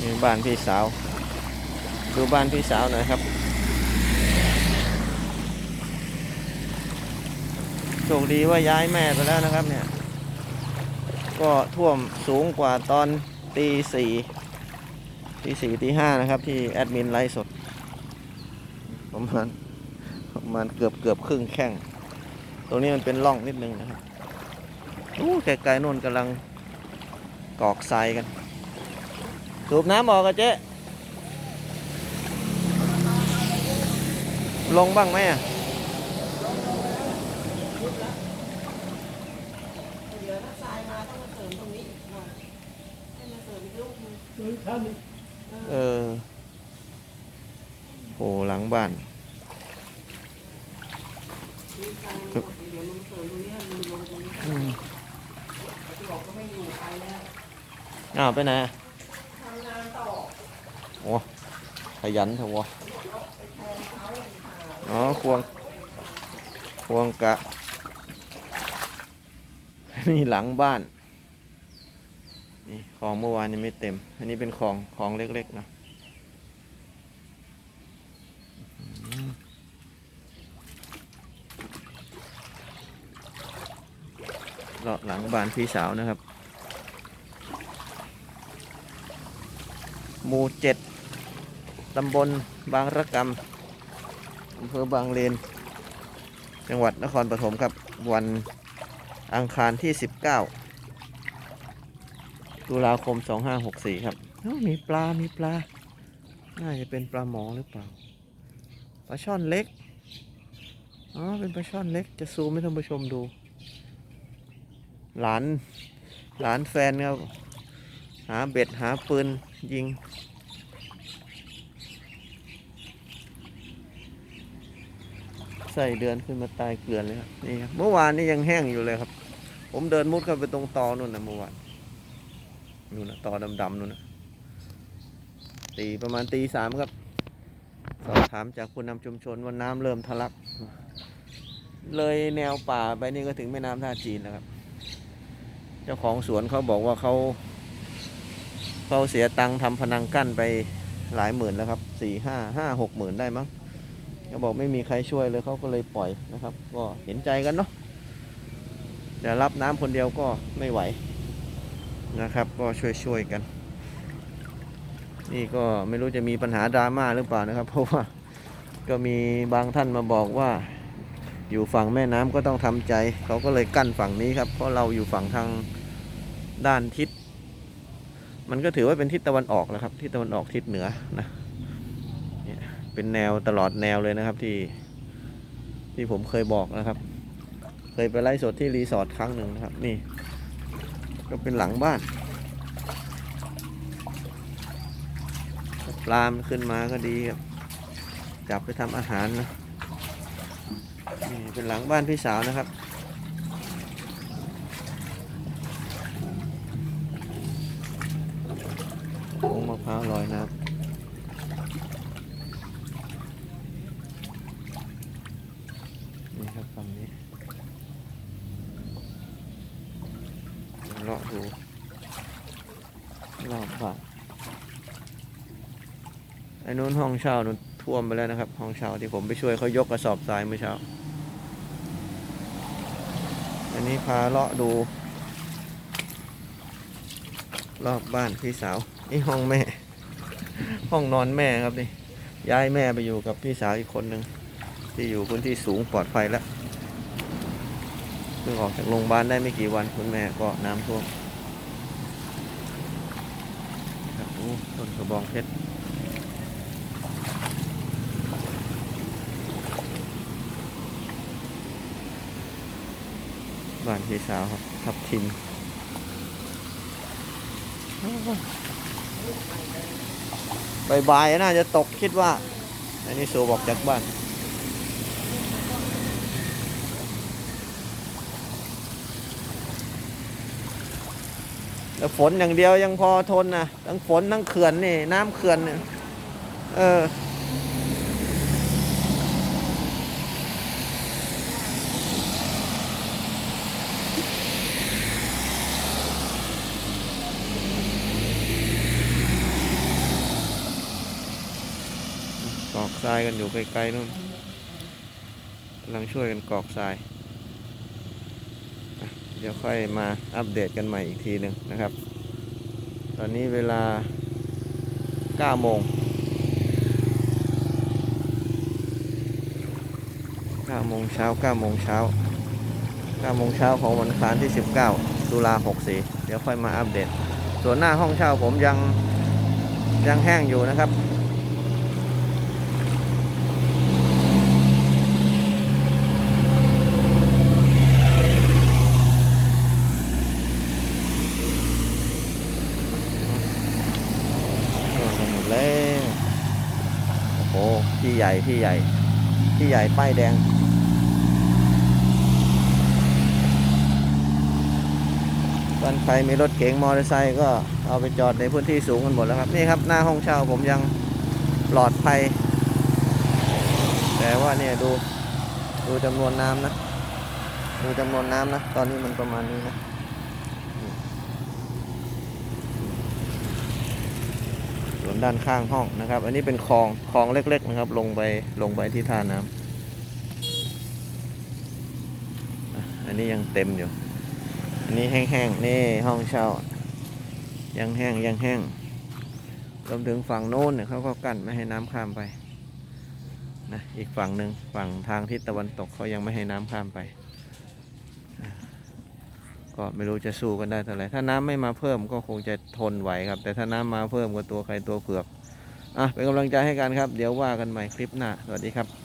นี่บ้านพี่สาว ดูบ้านพี่สาวหน่อยครับ โชคดีว่าย้ายแม่ไปแล้วนะครับเนี่ย ก็ท่วมสูงกว่าตอนตีสี่ตีสี่ตีห้านะครับ ที่แอดมินไลฟ์สด ประมาณประมาณเกือบเกือบครึ่งแข้ง ตรงนี้มันเป็นร่องนิดนึงนะครับ โอ้ไกลๆนู่นกำลังกอกทรายกัน สูบน้ำออกกันเจ๊ลงบ้างไหมอะเออโหหลังบ้านอืม เดี๋ยวมันเสริมตรงนี้ให้มันลงตรงนี้อืมที่บอกก็ไม่อยู่ไปแล้วอ้าวไปไหนอะทำงานต่อโอ้ขยันเถอะวะอ๋อควง ควงกะ นี่หลังบ้าน นี่ของเมื่อวานยังไม่เต็ม อันนี้เป็นของของเล็กๆนะ เลาะหลังบ้านพี่สาวนะครับ หมู่เจ็ดตำบลบางระกำอำเภอบางเลน จังหวัดนครปฐมครับ วันอังคารที่ 19 ตุลาคม 2564 ครับมีปลา มีปลา น่าจะเป็นปลาหมอหรือเปล่า ปลาช่อนเล็ก อ๋อ เป็นปลาช่อนเล็ก จะซูมให้ท่านผู้ชมดู หลานหลานแฟนครับ หาเบ็ดหาปืนยิง ใส่เดือนขึ้นมาตายเกลือนเลยครับนี่ครับเมื่อวานนี่ยังแห้งอยู่เลยครับ ผมเดินมุดเข้าไปตรงตอนู่นนะเมื่อวานนู่นนะตอดำๆนู่นนะตีประมาณตีสามครับ สอบถามจากผู้นำชุมชนว่าน้ำเริ่มทะลัก เลยแนวป่าไปนี่ก็ถึงแม่น้ำท่าจีนแล้วครับ เจ้าของสวนเขาบอกว่าเขาเขาเสียตังค์ทำพนังกั้นไปหลายหมื่นแล้วครับสี่ห้าห้าหกหมื่นได้มั้งเขาบอกไม่มีใครช่วยเลยเขาก็เลยปล่อยนะครับ ก็เห็นใจกันเนาะแต่รับน้ำคนเดียวก็ไม่ไหวนะครับ ก็ช่วยช่วยๆกัน นี่ก็ไม่รู้จะมีปัญหาดราม่าหรือเปล่านะครับ เพราะว่าก็มีบางท่านมาบอกว่า อยู่ฝั่งแม่น้ำก็ต้องทำใจ เขาก็เลยกั้นฝั่งนี้ครับ เพราะเราอยู่ฝั่งทางด้านทิศ มันก็ถือว่าเป็นทิศตะวันออกนะครับ ทิศตะวันออกทิศเหนือนะเป็นแนวตลอดแนวเลยนะครับที่ที่ผมเคยบอกนะครับ เคยไปไล่สดที่รีสอร์ทครั้งหนึ่งนะครับ นี่ ก็เป็นหลังบ้านปลามนขึ้นมาก็ดีครับ จับไปทำอาหารนะ นี่เป็นหลังบ้านพี่สาวนะครับ โค้งมะพร้าวลอยน้ำนี่ครับฝั่งนี้เลาะดูรอบบ้านไอ้นู้นห้องเช่านู้นท่วมไปแล้วนะครับ ห้องเช่าที่ผมไปช่วยเขายกกระสอบทรายเมื่อเช้า นนี้พาเลาะดู รอบบ้านพี่สาว นี่ห้องแม่ ห้องนอนแม่ครับนี่ ย้ายแม่ไปอยู่กับพี่สาวอีกคนหนึ่งที่อยู่พื้นที่สูงปลอดภัยแล้วเพิ่งออกจากโรงพยาบาลได้ไม่กี่วันคุณแม่ก็น้ำท่วมครับโอ้ต้นกระบองเพชร บ้านพี่สาวครับทับทิมบายๆน่าจะตกคิดว่า อันนี้สูบอกจากบ้านแล้วฝนอย่างเดียวยังพอทนนะทั้งฝนทั้งเขื่อนนี่ น้ำเขื่อนเนี่ยเออ ทรายกันอยู่ไกลๆนู่นกำลังช่วยกันกรอกทราย เดี๋ยวค่อยมาอัปเดตกันใหม่อีกทีหนึ่งนะครับ ตอนนี้เวลา 9 โมง 9 โมงเช้า 9 โมงเช้า 9 โมงเช้าของวันอังคารที่ 19 ตุลา 64 เดี๋ยวค่อยมาอัปเดต ส่วนหน้าห้องเช่าผมยังยังแห้งอยู่นะครับ ก็กันหมดแล้วโอ้โห พี่ใหญ่พี่ใหญ่ พี่ใหญ่ป้ายแดง ตอนใครมีรถเก๋งมอเตอร์ไซค์ก็เอาไปจอดในพื้นที่สูงกันหมดแล้วครับ นี่ครับหน้าห้องเช่าผมยังปลอดภัย แต่ว่าเนี่ยดูดูจำนวนน้ำนะ ดูจำนวนน้ำนะ ตอนนี้มันประมาณนี้นะ ส่ว นด้านข้างห้องนะครับ อันนี้เป็นคลองคลองเล็ก ๆ นะครับ ลงไปลงไปที่ท่าน้ำอันนี้ยังเต็มอยู่ อันนี้แห้งๆนี่ห้องเช่า ยังแห้งยังแห้งรวมถึงฝั่งโน้นเนี่ยเขาก็กั้นไม่ให้น้ำข้ามไปนะอีกฝั่งหนึ่งฝั่งทางทิศตะวันตกเขายังไม่ให้น้ำข้ามไป ก็ไม่รู้จะสู้กันได้เท่าไหร่ถ้าน้ำไม่มาเพิ่มก็คงจะทนไหวครับ แต่ถ้าน้ำมาเพิ่มก็ตัวใครตัวเผือกอะเป็นกำลังใจให้กันครับ เดี๋ยวว่ากันใหม่คลิปหน้าสวัสดีครับ